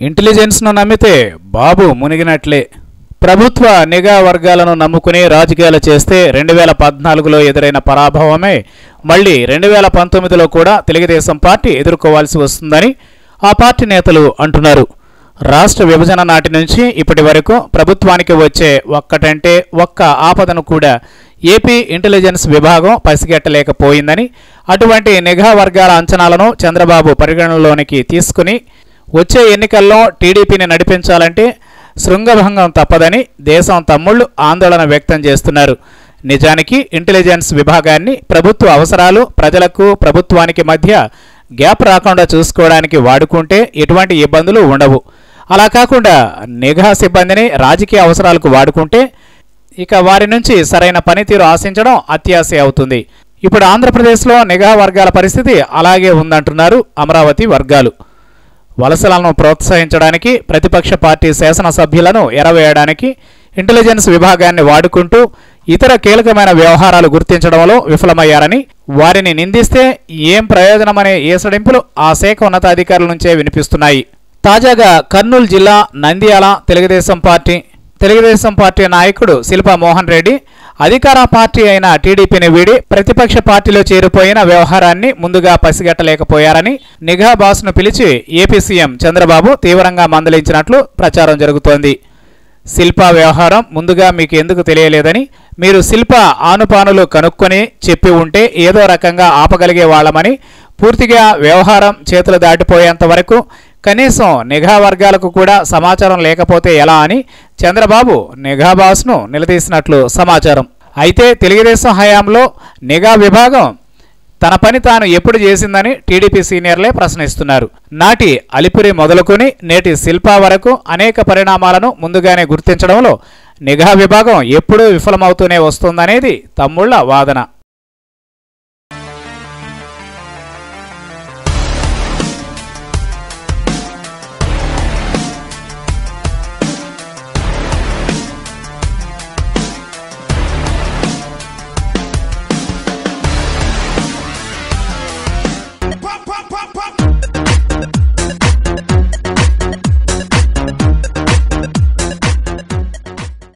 ఇంటెలిజెన్స్ను నమ్మితే బాబు మునిగినట్లే. ప్రభుత్వ నిఘా వర్గాలను నమ్ముకుని రాజకీయాలు చేస్తే రెండు వేల పద్నాలుగులో ఎదురైన పరాభవమే మళ్ళీ రెండు వేల పంతొమ్మిదిలో కూడా తెలుగుదేశం పార్టీ ఎదుర్కోవాల్సి వస్తుందని ఆ పార్టీ నేతలు అంటున్నారు. రాష్ట్ర విభజన నాటి నుంచి ఇప్పటి వరకు ప్రభుత్వానికి వచ్చే ఒక్కటంటే ఒక్క ఆపదను కూడా ఏపీ ఇంటెలిజెన్స్ విభాగం పసిగట్టలేకపోయిందని అటువంటి నిఘా వర్గాల అంచనాలను చంద్రబాబు పరిగణనలోనికి తీసుకుని వచ్చే ఎన్నికల్లో టీడీపీని నడిపించాలంటే శృంగభంగం తప్పదని దేశం తమ్ముళ్ళు ఆందోళన వ్యక్తం చేస్తున్నారు. నిజానికి ఇంటెలిజెన్స్ విభాగాన్ని ప్రభుత్వ అవసరాలు ప్రజలకు ప్రభుత్వానికి మధ్య గ్యాప్ రాకుండా చూసుకోవడానికి వాడుకుంటే ఎటువంటి ఇబ్బందులు ఉండవు. అలా కాకుండా నిఘా సిబ్బందిని రాజకీయ అవసరాలకు వాడుకుంటే ఇక వారి నుంచి సరైన పనితీరు ఆశించడం అత్యాశ అవుతుంది. ఇప్పుడు ఆంధ్రప్రదేశ్లో నిఘా వర్గాల పరిస్థితి అలాగే ఉందంటున్నారు అమరావతి వర్గాలు. వలసలను ప్రోత్సహించడానికి ప్రతిపక్ష పార్టీ శాసనసభ్యులను ఎరవేయడానికి ఇంటెలిజెన్స్ విభాగాన్ని వాడుకుంటూ ఇతర కీలకమైన వ్యవహారాలు గుర్తించడంలో విఫలమయ్యారని వారిని నిందిస్తే ఏం ప్రయోజనమనే ఏసడింపులు ఆ శాఖ ఉన్నతాధికారుల నుంచే వినిపిస్తున్నాయి. తాజాగా కర్నూలు జిల్లా నంద్యాల తెలుగుదేశం పార్టీ తెలుగుదేశం పార్టీ నాయకుడు శిల్పా మోహన్ రెడ్డి అధికార పార్టీ అయిన టీడీపీని వీడి ప్రతిపక్ష పార్టీలో చేరిపోయిన వ్యవహారాన్ని ముందుగా పసిగట్టలేకపోయారని నిఘా బాస్ను పిలిచి ఏపీ సీఎం చంద్రబాబు తీవ్రంగా మందలించినట్లు ప్రచారం జరుగుతోంది. శిల్ప వ్యవహారం ముందుగా మీకు ఎందుకు తెలియలేదని మీరు శిల్ప ఆనుపానులు కనుక్కొని చెప్పి ఉంటే ఏదో రకంగా ఆపగలిగే వాళ్ళమని పూర్తిగా వ్యవహారం చేతులు దాటిపోయేంత వరకు కనీసం నిఘా వర్గాలకు కూడా సమాచారం లేకపోతే ఎలా అని చంద్రబాబు నిఘా బాస్ను నిలదీసినట్లు సమాచారం. అయితే తెలుగుదేశం హయాంలో నిఘా విభాగం తన పని తాను ఎప్పుడు చేసిందని టీడీపీ సీనియర్లే ప్రశ్నిస్తున్నారు. నాటి అలిపురి మొదలుకొని నేటి శిల్పా వరకు అనేక పరిణామాలను ముందుగానే గుర్తించడంలో నిఘా విభాగం ఎప్పుడూ విఫలమవుతూనే వస్తుందనేది తమ్ముళ్ళ వాదన.